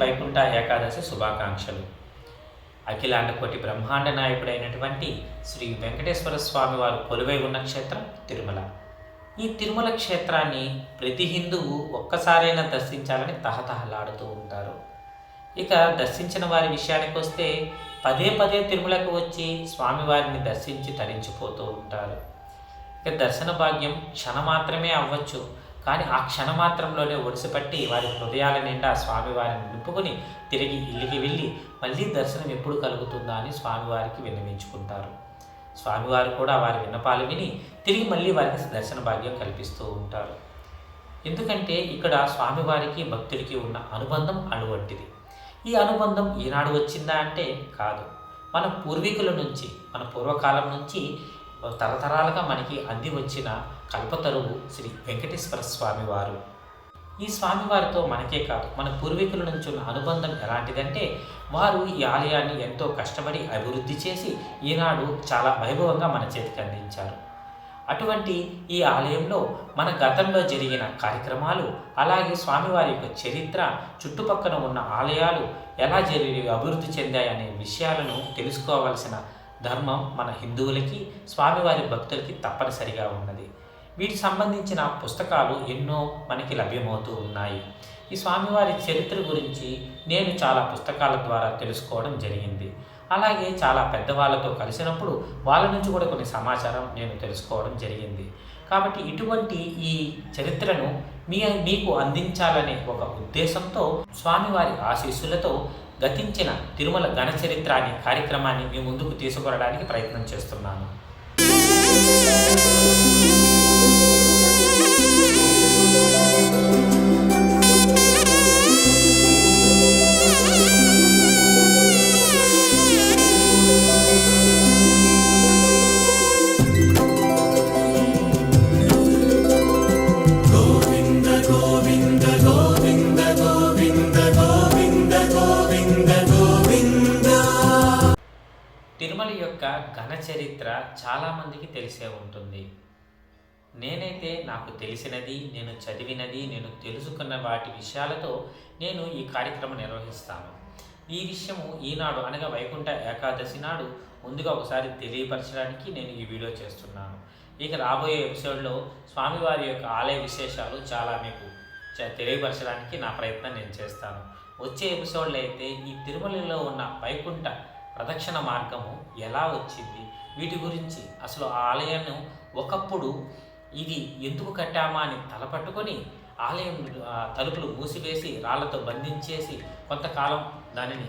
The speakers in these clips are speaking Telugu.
వైకుంఠ ఏకాదశి శుభాకాంక్షలు. అఖిలాండ కోటి బ్రహ్మాండ నాయకుడైనటువంటి శ్రీ వెంకటేశ్వర స్వామి వారు కొలువై ఉన్న క్షేత్రం తిరుమల. ఈ తిరుమల క్షేత్రాన్ని ప్రతి హిందువు ఒక్కసారైనా దర్శించాలని తహతహలాడుతూ ఉంటారు. ఇక దర్శించిన వారి విషయానికి వస్తే పదే పదే తిరుమలకు వచ్చి స్వామివారిని దర్శించి తరించిపోతూ ఉంటారు. ఇక దర్శన భాగ్యం క్షణమాత్రమే అవ్వచ్చు. కానీ ఆ క్షణమాత్రంలోనే ఒడిసిపట్టి వారి హృదయాల నిండా స్వామివారిని నింపుకొని తిరిగి ఇల్లుకి వెళ్ళి మళ్ళీ దర్శనం ఎప్పుడు కలుగుతుందా అని స్వామివారికి విన్నవించుకుంటారు. స్వామివారు కూడా వారి విన్నపాలు విని తిరిగి మళ్ళీ వారికి దర్శన భాగ్యం కల్పిస్తూ ఉంటారు. ఎందుకంటే ఇక్కడ స్వామివారికి భక్తుడికి ఉన్న అనుబంధం అటువంటిది ఈ అనుబంధం ఈనాడు వచ్చిందా అంటే కాదు. మన పూర్వీకుల నుంచి మన పూర్వకాలం నుంచి తరతరాలుగా మనకి అంది వచ్చిన కల్పతరువు శ్రీ వెంకటేశ్వర స్వామివారు ఈ స్వామివారితో మనకే కాదు మన పూర్వీకుల నుంచి ఉన్న అనుబంధం ఎలాంటిదంటే వారు ఈ ఆలయాన్ని ఎంతో కష్టపడి అభివృద్ధి చేసి ఈనాడు చాలా వైభవంగా మన చేతికి అందించారు. అటువంటి ఈ ఆలయంలో మన గతంలో జరిగిన కార్యక్రమాలు అలాగే స్వామివారి యొక్క చరిత్ర చుట్టుపక్కన ఉన్న ఆలయాలు ఎలా జరిగి అభివృద్ధి చెందాయనే విషయాలను తెలుసుకోవాల్సిన ధర్మం మన హిందువులకి స్వామివారి భక్తులకి తప్పనిసరిగా ఉన్నది. వీటికి సంబంధించిన పుస్తకాలు ఎన్నో మనకి లభ్యమవుతూ ఉన్నాయి. ఈ స్వామివారి చరిత్ర గురించి నేను చాలా పుస్తకాల ద్వారా తెలుసుకోవడం జరిగింది. అలాగే చాలా పెద్దవాళ్ళతో కలిసినప్పుడు వాళ్ళ నుంచి కూడా కొన్ని సమాచారం నేను తెలుసుకోవడం జరిగింది. కాబట్టి ఇటువంటి ఈ చరిత్రను మీ మీకు అందించాలనే ఒక ఉద్దేశంతో స్వామివారి ఆశీస్సులతో గతించిన తిరుమల ఘనచరిత్ర అనే కార్యక్రమాన్ని మీ ముందుకు తీసుకురావడానికి ప్రయత్నం చేస్తున్నాను. తిరుమల యొక్క ఘన చరిత్ర చాలామందికి తెలిసే ఉంటుంది. నేనైతే నాకు తెలిసినది నేను చదివినది నేను తెలుసుకున్న వాటి విషయాలతో నేను ఈ కార్యక్రమం నిర్వహిస్తాను. ఈ విషయము ఈనాడు అనగా వైకుంఠ ఏకాదశి నాడు ముందుగా ఒకసారి తెలియపరచడానికి నేను ఈ వీడియో చేస్తున్నాను. ఇక రాబోయే ఎపిసోడ్లో స్వామివారి యొక్క ఆలయ విశేషాలు చాలా మీకు తెలియపరచడానికి నా ప్రయత్నం నేను చేస్తాను. వచ్చే ఎపిసోడ్లో అయితే ఈ తిరుమలలో ఉన్న వైకుంఠ ప్రదక్షిణ మార్గము ఎలా వచ్చింది? వీటి గురించి అసలు ఆ ఆలయాన్ని ఒకప్పుడు ఇది ఎందుకు కట్టామా అని తలపట్టుకొని ఆలయం ఆ, తలుపులు మూసివేసి రాళ్ళతో బంధించేసి కొంతకాలం దానిని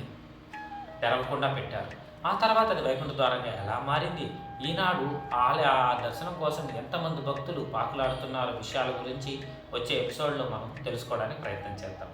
తెరవకుండా పెట్టారు. ఆ తర్వాత అది వైకుంఠ ద్వారంగా ఎలా మారింది? ఈనాడు ఆలయ ఆ దర్శనం కోసం ఎంతమంది భక్తులు పాకులాడుతున్నారో విషయాల గురించి వచ్చే ఎపిసోడ్లో మనం తెలుసుకోవడానికి ప్రయత్నం చేద్దాం.